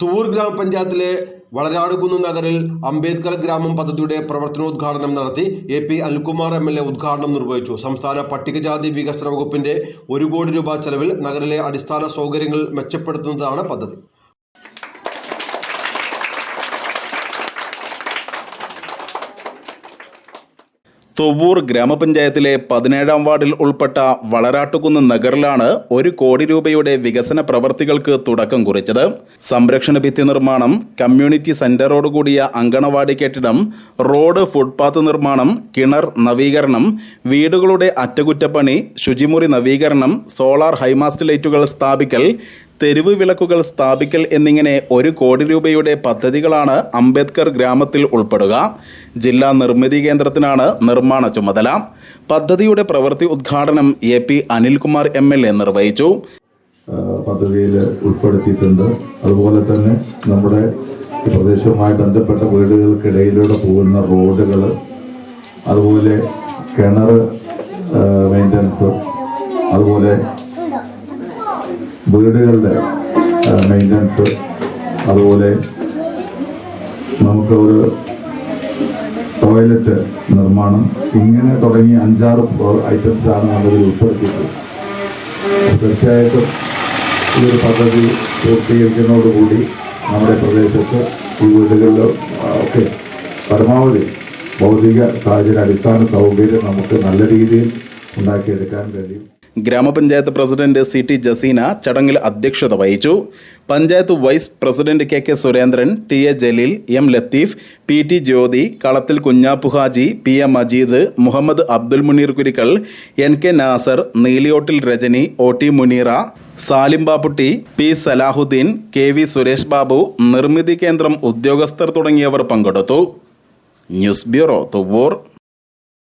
തൂർ ഗ്രാമപഞ്ചായത്തിലെ വളരാടുകുന്ന് നഗറിൽ അംബേദ്കർ ഗ്രാമം പദ്ധതിയുടെ പ്രവർത്തനോദ്ഘാടനം നടത്തി A P Anilkumar M L A ഉദ്ഘാടനം നിർവഹിച്ചു. സംസ്ഥാന പട്ടികജാതി വികസന വകുപ്പിന്റെ ഒരു കോടി രൂപ ചെലവിൽ നഗരിലെ അടിസ്ഥാന സൗകര്യങ്ങൾ മെച്ചപ്പെടുത്തുന്നതാണ് പദ്ധതി. തുവൂർ ഗ്രാമപഞ്ചായത്തിലെ പതിനേഴാം വാർഡിൽ ഉൾപ്പെട്ട വളരാട്ടുകുന്ന് നഗറിലാണ് ഒരു കോടി രൂപയുടെ വികസന പ്രവർത്തികൾക്ക് തുടക്കം കുറിച്ചത്. സംരക്ഷണ ഭിത്തി നിർമ്മാണം കമ്മ്യൂണിറ്റി സെന്ററോടുകൂടിയ അങ്കണവാടി കെട്ടിടം റോഡ് ഫുട്പാത്ത് നിർമ്മാണം കിണർ നവീകരണം വീടുകളുടെ അറ്റകുറ്റപ്പണി ശുചിമുറി നവീകരണം സോളാർ ഹൈമാസ്റ്റ് ലൈറ്റുകൾ സ്ഥാപിക്കൽ തെരുവ് വിളക്കുകൾ സ്ഥാപിക്കൽ എന്നിങ്ങനെ ഒരു കോടി രൂപയുടെ പദ്ധതികളാണ് അംബേദ്കർ ഗ്രാമത്തിൽ ഉൾപ്പെടുക. ജില്ലാ നിർമ്മിതി കേന്ദ്രത്തിനാണ് നിർമ്മാണ ചുമതല. പദ്ധതിയുടെ പ്രവൃത്തി ഉദ്ഘാടനം A P Anilkumar M L A നിർവഹിച്ചു. പദ്ധതിയിൽ ഉൾപ്പെടുത്തിയിട്ടുണ്ട്. അതുപോലെ തന്നെ നമ്മുടെ പ്രദേശവുമായി ബന്ധപ്പെട്ട വീടുകൾക്കിടയിലൂടെ പോകുന്ന റോഡുകൾ അതുപോലെ കിണർ മെയിന്റനൻസ് അതുപോലെ വീടുകളുടെ മെയിന്റനൻസ് അതുപോലെ നമുക്ക് ഒരു ടോയ്ലറ്റ് നിർമ്മാണം. ഇങ്ങനെ തുടങ്ങി അഞ്ചാറ് ഐറ്റംസാണ് നമ്മളിൽ ഉൾപ്പെടുത്തിയിട്ടുള്ളത്. തീർച്ചയായിട്ടും ഈ ഒരു പദ്ധതി പൂർത്തീകരിക്കുന്നതോടുകൂടി നമ്മുടെ പ്രദേശത്ത് ഈ വീടുകളിൽ ഒക്കെ പരമാവധി ഭൗതിക സാഹചര്യ അടിസ്ഥാന സൗകര്യം നമുക്ക് നല്ല രീതിയിൽ ഉണ്ടാക്കിയെടുക്കാൻ കഴിയും. ഗ്രാമപഞ്ചായത്ത് പ്രസിഡന്റ് സി ടി ജസീന ചടങ്ങിൽ അധ്യക്ഷത വഹിച്ചു. Panchayat vice president K K Surendran T A Jaleel M Latheef P T Jyothi Kalathil Kunhappuhaji P M Majeed Muhammad Abdul Muneer Kurikkal N K Nasar Neeliyottil Rajani O T Muneera Salim Bapputty P Salahuddin K V Suresh Babu Nirmithi Kendram ഉദ്യോഗസ്ഥർ തുടങ്ങിയവർ പങ്കെടുത്തു. News bureau Thuvur